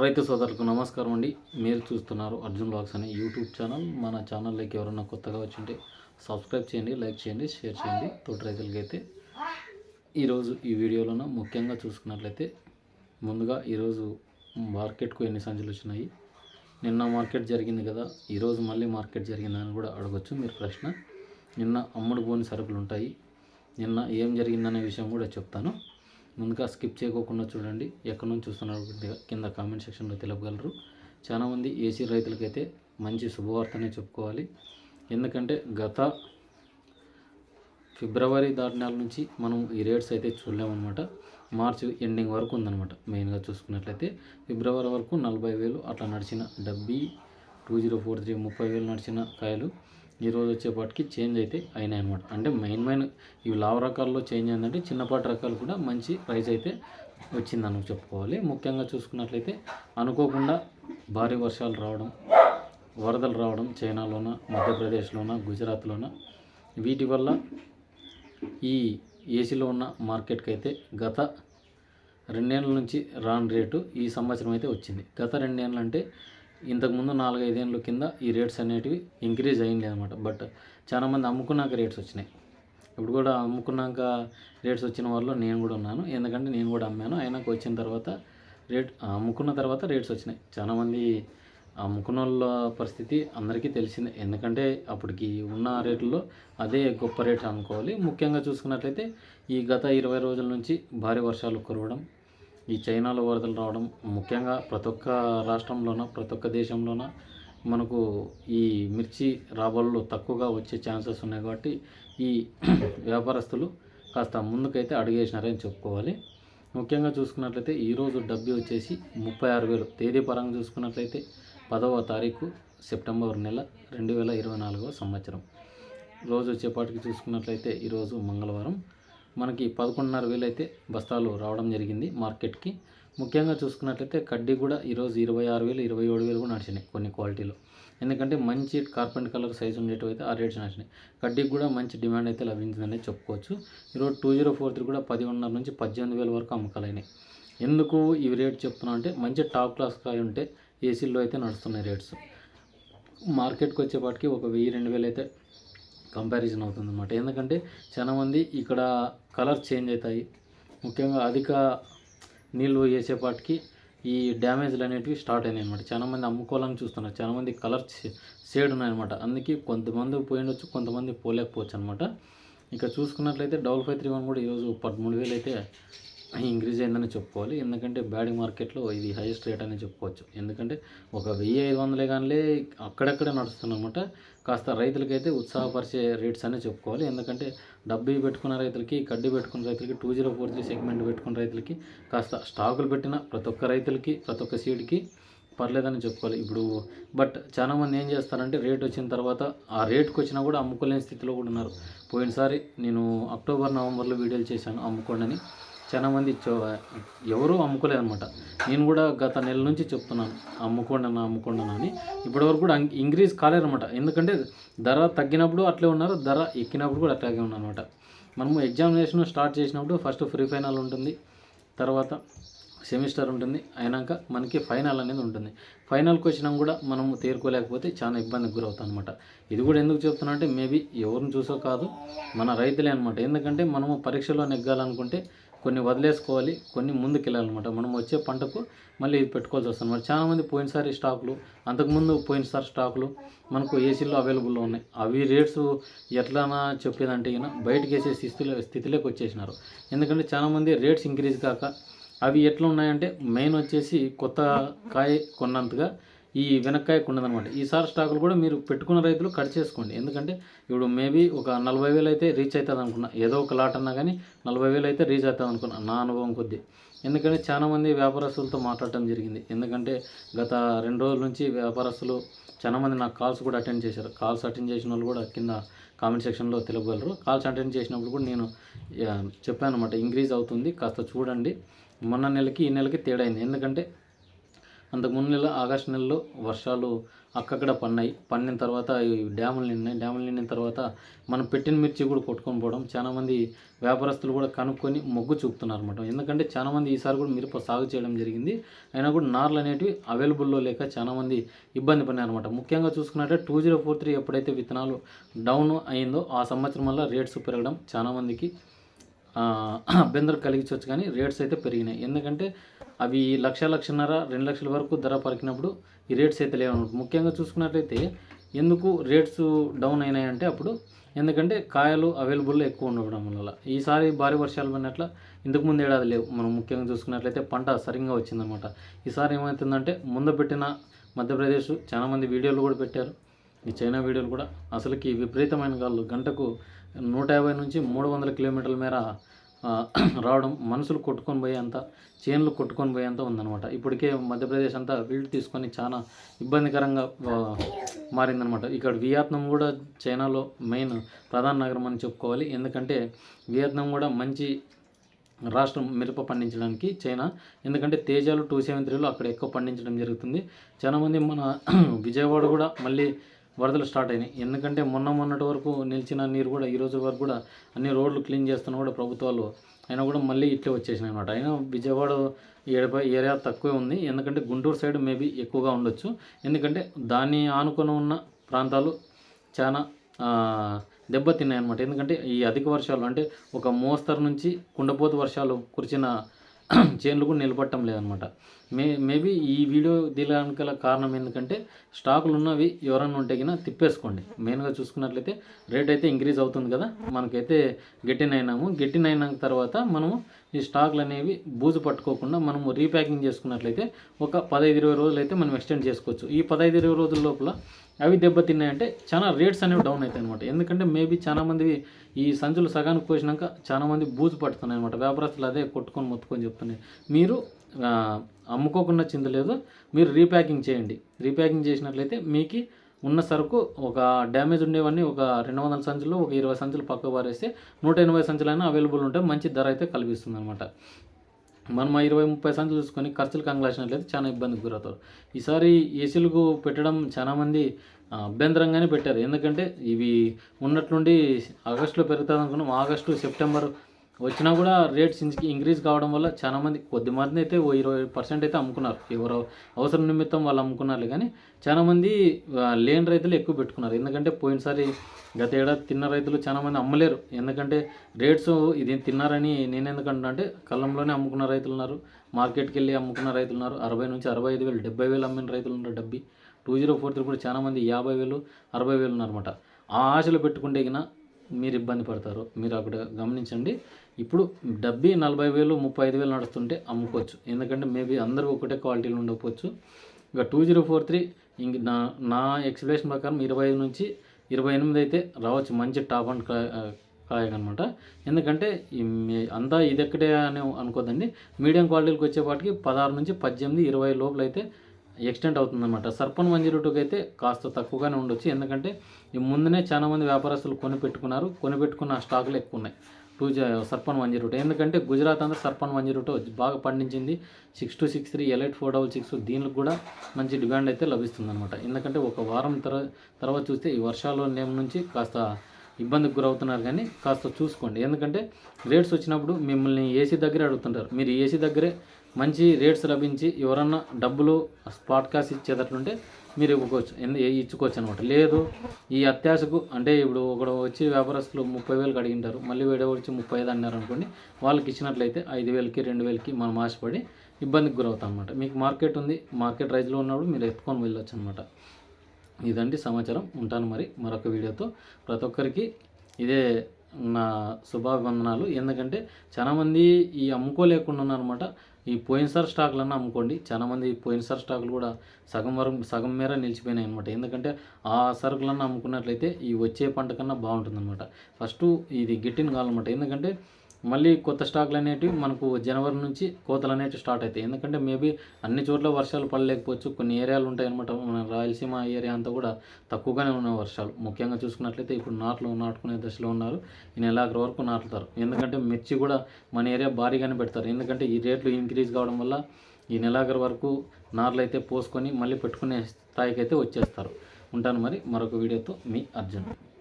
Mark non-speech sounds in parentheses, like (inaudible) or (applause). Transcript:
రైతు సోదరులకు నమస్కారం అండి. మీరు చూస్తున్నారు అర్జున్ బ్లాగ్స్ అనే యూట్యూబ్ ఛానల్. మన ఛానల్లోకి ఎవరైనా కొత్తగా వచ్చింటే సబ్స్క్రైబ్ చేయండి లైక్ చేయండి షేర్ చేయండి. తోటి రైతులకి అయితే ఈరోజు ఈ వీడియోలోన ముఖ్యంగా చూసుకున్నట్లయితే ముందుగా ఈరోజు మార్కెట్కు ఎన్ని సంచులు వచ్చినాయి? నిన్న మార్కెట్ జరిగింది కదా ఈరోజు మళ్ళీ మార్కెట్ జరిగిందని కూడా అడగచ్చు. మీరు ప్రశ్న. నిన్న అమ్ముడు పోని సరుకులు ఉంటాయి. నిన్న ఏం జరిగిందనే విషయం కూడా చెప్తాను. ముందుగా స్కిప్ చేయకోకుండా చూడండి. ఎక్కడి నుంచి చూస్తున్నారు కింద కామెంట్ సెక్షన్లో తెలపగలరు. చాలామంది ఏసీ రైతులకైతే మంచి శుభవార్తనే చెప్పుకోవాలి. ఎందుకంటే గత ఫిబ్రవరి దాటి నెల నుంచి మనం ఈ రేట్స్ అయితే చూడలేమన్నమాట. మార్చి ఎండింగ్ వరకు ఉందన్నమాట. మెయిన్గా చూసుకున్నట్లయితే ఫిబ్రవరి వరకు నలభై వేలు అట్లా నడిచిన డబ్బీ టూ జీరో ఫోర్ త్రీ ముప్పై వేలు నడిచిన కాయలు ఈరోజు వచ్చేపాటికి చేంజ్ అయితే అయినాయి అనమాట అంటే మెయిన్ మెయిన్ ఇవి లావు రకాల్లో చేంజ్ అయిందంటే చిన్నపాటి రకాలు కూడా మంచి ప్రైస్ అయితే వచ్చిందని చెప్పుకోవాలి. ముఖ్యంగా చూసుకున్నట్లయితే అనుకోకుండా భారీ వర్షాలు రావడం వరదలు రావడం చైనాలోన మధ్యప్రదేశ్లోన గుజరాత్లోన వీటి వల్ల ఈ ఏసీలో ఉన్న మార్కెట్కి అయితే గత రెండేళ్ళ నుంచి రాని రేటు ఈ సంవత్సరం అయితే వచ్చింది. గత రెండేళ్ళంటే ఇంతకుముందు నాలుగైదేళ్ళ కింద ఈ రేట్స్ అనేటివి ఇంక్రీజ్ అయింది అనమాట బట్ చాలామంది అమ్ముకున్నాక రేట్స్ వచ్చినాయి. ఇప్పుడు కూడా అమ్ముకున్నాక రేట్స్ వచ్చిన వాళ్ళు నేను కూడా ఉన్నాను. ఎందుకంటే నేను కూడా అమ్మాను. అయినాక వచ్చిన తర్వాత రేట్ అమ్ముకున్న తర్వాత రేట్స్ వచ్చినాయి. చాలామంది అమ్ముకున్న వాళ్ళ పరిస్థితి అందరికీ తెలిసిందే. ఎందుకంటే అప్పటికి ఉన్న రేట్లలో అదే గొప్ప రేట్ అనుకోవాలి ముఖ్యంగా చూసుకున్నట్లయితే ఈ గత ఇరవై రోజుల నుంచి భారీ వర్షాలు కురవడం ఈ చైనాలో వరదలు రావడం ముఖ్యంగా ప్రతి ఒక్క రాష్ట్రంలోన ప్రతి ఒక్క దేశంలోన మనకు ఈ మిర్చి రాబడులు తక్కువగా వచ్చే ఛాన్సెస్ ఉన్నాయి కాబట్టి ఈ (clears throat) వ్యాపారస్తులు కాస్త ముందుకైతే అడిగేసినారని చెప్పుకోవాలి. ముఖ్యంగా చూసుకున్నట్లయితే ఈరోజు డబ్బి వచ్చేసి ముప్పై ఆరు వేలు. తేదీ పరంగా చూసుకున్నట్లయితే పదవ తారీఖు సెప్టెంబర్ నెల రెండు వేల ఇరవై నాలుగవ సంవత్సరం. రోజు వచ్చేపాటికి చూసుకున్నట్లయితే ఈరోజు మంగళవారం. మనకి పదకొండున్నర వేలు అయితే బస్తాలు రావడం జరిగింది మార్కెట్కి. ముఖ్యంగా చూసుకున్నట్లయితే కడ్డీ కూడా ఈరోజు ఇరవై ఆరు వేలు ఇరవై ఏడు వేలు కూడా నడిచినాయి కొన్ని క్వాలిటీలో. ఎందుకంటే మంచి కార్పెంట్ కలర్ సైజు ఉండేటివి అయితే ఆ రేట్స్ నడిచినాయి. కడ్డీకి కూడా మంచి డిమాండ్ అయితే లభించిందని చెప్పుకోవచ్చు. ఈరోజు టూ జీరో ఫోర్ త్రీ కూడా పదిహేనున్నర నుంచి పద్దెనిమిది వేల వరకు అమ్మకాలైనాయి. ఎందుకు ఇవి రేట్ చెప్తున్నా అంటే మంచి టాప్ క్లాస్ కాయ ఉంటే ఏసీల్లో అయితే నడుస్తున్నాయి రేట్స్. మార్కెట్కి వచ్చేపాటికి ఒక వెయ్యి రెండు వేలు అయితే కంపారిజన్ అవుతుంది అనమాట ఎందుకంటే చాలామంది ఇక్కడ కలర్ చేంజ్ అవుతాయి. ముఖ్యంగా అధిక నీళ్ళు వేసేపాటికి ఈ డ్యామేజ్లు అనేటివి స్టార్ట్ అయినాయి అనమాట చాలామంది అమ్ముకోవాలని చూస్తున్నారు. చాలామంది కలర్ షేడ్ ఉన్నాయన్నమాట. అందుకే కొంతమంది పోయిండొచ్చు కొంతమంది పోలేకపోవచ్చు అనమాట ఇక చూసుకున్నట్లయితే డబల్ ఫైవ్ త్రీ వన్ కూడా ఈరోజు పదమూడు వేలు అయితే ఇంక్రీజ్ అయిందని చెప్పుకోవాలి. ఎందుకంటే బ్యాడింగ్ మార్కెట్లో ఇది హైయెస్ట్ రేట్ అని చెప్పుకోవచ్చు. ఎందుకంటే ఒక వెయ్యి ఐదు వందలే కానీ అక్కడక్కడ నడుస్తుందన్నమాట. కాస్త రైతులకైతే ఉత్సాహపరిచే రేట్స్ అనే చెప్పుకోవాలి. ఎందుకంటే డబ్బీ పెట్టుకున్న రైతులకి కడ్డీ పెట్టుకున్న రైతులకి two zero four three segment పెట్టుకున్న రైతులకి కాస్త స్టాకులు పెట్టిన ప్రతి ఒక్క రైతులకి ప్రతి ఒక్క సీడ్కి పర్లేదని చెప్పుకోవాలి. ఇప్పుడు బట్ చాలామంది ఏం చేస్తారంటే రేట్ వచ్చిన తర్వాత ఆ రేట్కి వచ్చినా కూడా అమ్ముకోలేని స్థితిలో కూడా ఉన్నారు. పోయినసారి నేను అక్టోబర్ నవంబర్లో వీడియోలు చేశాను అమ్ముకోండి అని చాలామంది ఎవరూ అమ్ముకోలేదన్నమాట నేను కూడా గత నెల నుంచి చెప్తున్నాను అమ్ముకోండి అన్న అమ్ముకోండి అని ఇప్పటివరకు కూడా ఇంక్రీజ్ కాలేదన్నమాట ఎందుకంటే ధర తగ్గినప్పుడు అట్లే ఉన్నారు ధర ఎక్కినప్పుడు కూడా అట్లాగే ఉన్నారన్నమాట మనము ఎగ్జామినేషన్ స్టార్ట్ చేసినప్పుడు ఫస్ట్ ఫ్రీ ఫైనల్ ఉంటుంది తర్వాత సెమిస్టర్ ఉంటుంది అయినాక మనకి ఫైనల్ అనేది ఉంటుంది. ఫైనల్కి వచ్చినా కూడా మనం తేరుకోలేకపోతే చాలా ఇబ్బందికి గురవుతాం అనమాట ఇది కూడా ఎందుకు చెప్తున్నా అంటే మేబీ ఎవరిని చూసో కాదు మన రైతులే అనమాట ఎందుకంటే మనము పరీక్షలో నెగ్గాలనుకుంటే కొన్ని వదిలేసుకోవాలి కొన్ని ముందుకు వెళ్ళాలన్నమాట మనం వచ్చే పంటకు మళ్ళీ ఇది పెట్టుకోవాల్సి వస్తుంది. మరి చాలామంది పోయినసారి స్టాకులు అంతకుముందు పోయినసారి స్టాకులు మనకు ఏసీలో అవైలబుల్లో ఉన్నాయి. అవి రేట్స్ ఎట్లానా చెప్పేదంటే ఈయన బయటకు వేసే స్థితిలో స్థితిలోకి వచ్చేసినారు. ఎందుకంటే చాలామంది రేట్స్ ఇంక్రీజ్ కాక అవి ఎట్లా ఉన్నాయంటే మెయిన్ వచ్చేసి కొత్త కాయ కొన్నంతగా ఈ వెనక్కాయ ఉండదన్నమాట. ఈసారి స్టాకులు కూడా మీరు పెట్టుకున్న రైతులు కట్ చేసుకోండి. ఎందుకంటే ఇప్పుడు మేబీ ఒక నలభై వేలు అయితే రీచ్ అవుతుంది అనుకున్నా. ఏదో ఒక లాట్ అన్నా కానీ నలభై వేలు అయితే రీచ్ అవుతుంది అనుకున్నా నా అనుభవం కొద్దీ. ఎందుకంటే చాలామంది వ్యాపారస్తులతో మాట్లాడటం జరిగింది. ఎందుకంటే గత రెండు రోజుల నుంచి వ్యాపారస్తులు చాలామంది నాకు కాల్స్ కూడా అటెండ్ చేశారు. కాల్స్ అటెండ్ చేసిన వాళ్ళు కూడా కింద కామెంట్ సెక్షన్లో తెలుపగలరు. కాల్స్ అటెండ్ చేసినప్పుడు కూడా నేను చెప్పాను అనమాట ఇంక్రీజ్ అవుతుంది కాస్త చూడండి. మొన్న నెలకి ఈ నెలకి తేడా అయింది. ఎందుకంటే అంతకు ముందు నెల ఆగస్టు నెలలో వర్షాలు అక్కక్కడ పన్నాయి పండిన తర్వాత డ్యాములు నిండినాయి. డ్యాములు నిండిన తర్వాత మనం పెట్టిన మిర్చి కూడా కొట్టుకొని పోవడం చాలామంది వ్యాపారస్తులు కూడా కనుక్కొని మొగ్గు చూపుతున్నారు అనమాట ఎందుకంటే చాలామంది ఈసారి కూడా మిరప సాగు చేయడం జరిగింది. అయినా కూడా నార్లు అనేటివి అవైలబుల్లో లేక చాలామంది ఇబ్బంది పడినారు అనమాట ముఖ్యంగా చూసుకున్నట్టే టూ జీరో ఫోర్ త్రీ ఎప్పుడైతే విత్తనాలు డౌన్ అయిందో ఆ సంవత్సరం వల్ల రేట్స్ పెరగడం చాలామందికి అభ్యంతరం కలిగించవచ్చు కానీ రేట్స్ అయితే పెరిగినాయి. ఎందుకంటే అవి లక్ష లక్షన్నర రెండు లక్షల వరకు ధర పలికినప్పుడు ఈ రేట్స్ అయితే లేవు ముఖ్యంగా చూసుకున్నట్లయితే ఎందుకు రేట్స్ డౌన్ అయినాయంటే అప్పుడు ఎందుకంటే కాయలు అవైలబుల్లో ఎక్కువ ఉండడం వల్ల. ఈసారి భారీ వర్షాలు పడినట్ల ఇంతకు ముందు ఏడాది లేవు. మనం ముఖ్యంగా చూసుకున్నట్లయితే పంట సరిగ్గా వచ్చిందనమాట ఈసారి ఏమవుతుందంటే ముందు పెట్టిన మధ్యప్రదేశ్ చాలామంది వీడియోలు కూడా పెట్టారు. ఈ చైనా వీడియోలు కూడా అసలుకి విపరీతమైన గాళ్ళు. గంటకు నూట యాభై నుంచి మూడు వందల కిలోమీటర్ల మేర రావడం మనుషులు కొట్టుకొని పోయేంత చేన్లు కొట్టుకొని పోయేంత ఉందన్నమాట. ఇప్పటికే మధ్యప్రదేశ్ అంతా వీళ్ళు తీసుకొని చాలా ఇబ్బందికరంగా మారిందనమాట ఇక్కడ వియత్నాం కూడా చైనాలో మెయిన్ ప్రధాన నగరం అని చెప్పుకోవాలి. ఎందుకంటే వియత్నాం కూడా మంచి రాష్ట్రం మిరప పండించడానికి చైనా ఎందుకంటే తేజాలు టూ సెవెన్ త్రీలో అక్కడ ఎక్కువ పండించడం జరుగుతుంది. చాలామంది మన విజయవాడ కూడా మళ్ళీ వరదలు స్టార్ట్ అయినాయి. ఎందుకంటే మొన్న మొన్నటి వరకు నిలిచిన నీరు కూడా ఈ రోజు వరకు కూడా అన్ని రోడ్లు క్లీన్ చేస్తున్నా కూడా ప్రభుత్వాలు అయినా కూడా మళ్ళీ ఇట్లే వచ్చేసినాయి అనమాట అయినా విజయవాడ ఏడపై ఏరియా తక్కువే ఉంది. ఎందుకంటే గుంటూరు సైడ్ మేబీ ఎక్కువగా ఉండొచ్చు. ఎందుకంటే దాన్ని ఆనుకొని ఉన్న ప్రాంతాలు చాలా దెబ్బతిన్నాయి అనమాట ఎందుకంటే ఈ అధిక వర్షాలు అంటే ఒక మోస్తరు నుంచి కుండపోతు వర్షాలు కురిచిన చేన్లు కూడా నిలబట్టం లేదనమాట. మే మేబీ ఈ వీడియో తీయడానికి కారణం ఎందుకంటే స్టాకులు ఉన్నవి ఎవరన్నా ఉంటే గిన తిప్పేసుకోండి. మెయిన్గా చూసుకున్నట్లయితే రేట్ అయితే ఇంక్రీజ్ అవుతుంది కదా. మనకైతే గెట్టిన అయినాము గెట్టిన అయిన తర్వాత మనము ఈ స్టాకులు అనేవి బూజు పట్టుకోకుండా మనము రీప్యాకింగ్ చేసుకున్నట్లయితే ఒక పదహైదు ఇరవై రోజులు అయితే మనం ఎక్స్టెండ్ చేసుకోవచ్చు. ఈ పదహైదు ఇరవై రోజుల లోపల అవి దెబ్బతిన్నాయంటే చాలా రేట్స్ అనేవి డౌన్ అవుతాయి అనమాట ఎందుకంటే మేబీ చాలా మంది ఈ సంచులు సగానికి పోసినాక చాలా మంది బూజు పడుతున్నాయి అనమాట వ్యాపారస్తులు అదే కొట్టుకొని మొత్తుకొని చెప్తున్నాయి. మీరు అమ్ముకోకుండా చిందలేదు మీరు రీప్యాకింగ్ చేయండి. రీప్యాకింగ్ చేసినట్లయితే మీకు ఉన్న సరుకు ఒక డ్యామేజ్ ఉండేవన్నీ ఒక రెండు వందల సంచులు ఒక ఇరవై సంచులు పక్క పారేస్తే నూట ఎనభై సంచులైనా అవైలబుల్ ఉంటే మంచి ధర అయితే కల్పిస్తుంది అనమాట మనం ఇరవై ముప్పై సంచులు చూసుకొని ఖర్చులు కంగ్లాసినట్లయితే చాలా ఇబ్బందికి గురవుతారు. ఈసారి ఏసీలకు పెట్టడం చాలా మంది అభ్యంతరంగానే పెట్టారు. ఎందుకంటే ఇవి ఉన్నట్లుండి ఆగస్టులో పెరుగుతుంది అనుకున్నాం ఆగస్టు సెప్టెంబర్ వచ్చినా కూడా రేట్స్ ఇంక్రీజ్ కావడం వల్ల చాలామంది కొద్ది మంది అయితే ఓ ఇరవై పర్సెంట్ అయితే అమ్ముకున్నారు. ఎవరో అవసరం నిమిత్తం వాళ్ళు అమ్ముకున్నారు కానీ చాలామంది లేని రైతులు ఎక్కువ పెట్టుకున్నారు. ఎందుకంటే పోయినసారి గత ఏడాది తిన్న రైతులు చాలామంది అమ్మలేరు. ఎందుకంటే రేట్స్ ఇది తిన్నారని నేను ఎందుకంటున్నా అంటే కళ్ళంలోనే అమ్ముకున్న రైతులు ఉన్నారు. మార్కెట్కి వెళ్ళి అమ్ముకున్న రైతులు ఉన్నారు. అరవై నుంచి అరవై ఐదు వేలు డెబ్బై వేలు అమ్మిన రైతులు ఉన్నారు డబ్బి. టూ జీరో ఫోర్ త్రీ కూడా చాలామంది యాభై వేలు అరవై వేలు ఉన్నారన్నమాట. ఆ ఆశలు పెట్టుకుంటే మీరు ఇబ్బంది పడతారు. మీరు అక్కడ గమనించండి. ఇప్పుడు డబ్బి నలభై వేలు ముప్పై ఐదు వేలు నడుస్తుంటే అమ్ముకోవచ్చు. ఎందుకంటే మేబీ అందరూ ఒకటే క్వాలిటీలు ఉండకపోవచ్చు. ఇంకా టూ జీరో ఫోర్ త్రీ ఇంక నా నా ఎక్స్ప్లెనేషన్ ప్రకారం ఇరవై ఐదు నుంచి ఇరవై ఎనిమిది అయితే రావచ్చు. మంచి టాప్ అండ్ కాయగనమాట. ఎందుకంటే అంతా ఇదెక్కడే అని అనుకోదండి మీడియం క్వాలిటీలకు వచ్చేపాటికి పదహారు నుంచి పద్దెనిమిది ఇరవై లోపల అయితే ఎక్స్టెంట్ అవుతుందన్నమాట. సర్పన్ వన్ జీరో టూకి అయితే కాస్త తక్కువగానే ఉండొచ్చు. ఎందుకంటే ముందునే చాలా మంది వ్యాపారస్తులు కొని పెట్టుకున్నారు. కొని పెట్టుకున్న స్టాకులు ఎక్కువ ఉన్నాయి. Two సర్పన్ one zero two. ఎందుకంటే గుజరాత్ అంతా సర్పన్ వన్ జీరో టూ బాగా పండించింది. Six two six three elite four double six దీనికి కూడా మంచి డిమాండ్ అయితే లభిస్తుంది అనమాట ఎందుకంటే ఒక వారం తర తర్వాత చూస్తే ఈ వర్షాలు నేమ్ నుంచి కాస్త ఇబ్బందికి గురవుతున్నారు కానీ కాస్త చూసుకోండి. ఎందుకంటే రేట్స్ వచ్చినప్పుడు మిమ్మల్ని ఏసీ దగ్గరే అడుగుతుంటారు. మీరు ఏసీ దగ్గరే మంచి రేట్స్ లభించి ఎవరన్నా డబ్బులు స్పాట్ కాస్ట్ ఇచ్చేటట్లుంటే మీరు ఇవ్వకోవచ్చు ఎందు ఇచ్చుకోవచ్చు అనమాట. లేదు ఈ అత్యాశకు అంటే ఇప్పుడు ఒకడు వచ్చి వ్యాపారస్తులు ముప్పై వేలకు అడిగింటారు. మళ్ళీ వేడే వచ్చి ముప్పై ఐదు అన్నారు అనుకోండి వాళ్ళకి ఇచ్చినట్లయితే ఐదు వేలకి రెండు వేలకి మనం ఆశపడి ఇబ్బందికి గురవుతాం అనమాట మీకు మార్కెట్ ఉంది మార్కెట్ రైజ్లో ఉన్నప్పుడు మీరు ఎత్తుకొని వెళ్ళొచ్చు అనమాట ఇదండి సమాచారం. ఉంటాను మరి మరొక వీడియోతో. ప్రతి ఒక్కరికి ఇదే నా శుభాభివందనాలు. ఎందుకంటే చాలామంది ఈ అమ్ముకోలేకుండా ఉన్నారనమాట ఈ పోయినసారి స్టాకులన్నా అమ్ముకోండి. చాలామంది పోయినసారి స్టాకులు కూడా సగం వరకు సగం మేర నిలిచిపోయినాయి అనమాట ఎందుకంటే ఆ సరుకులన్నా అమ్ముకున్నట్లయితే ఈ వచ్చే పంట కన్నా బాగుంటుందన్నమాట. ఫస్ట్ ఇది గిట్టిన కావాలన్నమాట ఎందుకంటే మళ్ళీ కొత్త స్టాక్లు అనేటివి మనకు జనవరి నుంచి కోతలు అనేటివి స్టార్ట్ అవుతాయి. ఎందుకంటే మేబీ అన్ని చోట్ల వర్షాలు పడలేకపోవచ్చు. కొన్ని ఏరియాలు ఉంటాయి అనమాట మన రాయలసీమ ఏరియా అంతా కూడా తక్కువగానే ఉన్న వర్షాలు. ముఖ్యంగా చూసుకున్నట్లయితే ఇప్పుడు నాట్లు నాటుకునే దశలో ఉన్నారు. ఈ నెలాఖరు వరకు నాటుతారు. ఎందుకంటే మిర్చి కూడా మన ఏరియా భారీగానే పెడతారు. ఎందుకంటే ఈ రేట్లు ఇంక్రీజ్ కావడం వల్ల ఈ నెలాఖరు వరకు నార్లు అయితే పోసుకొని మళ్ళీ పెట్టుకునే స్థాయికి అయితే వచ్చేస్తారు. ఉంటాను మరి. మరొక వీడియోతో మీ అర్జున్.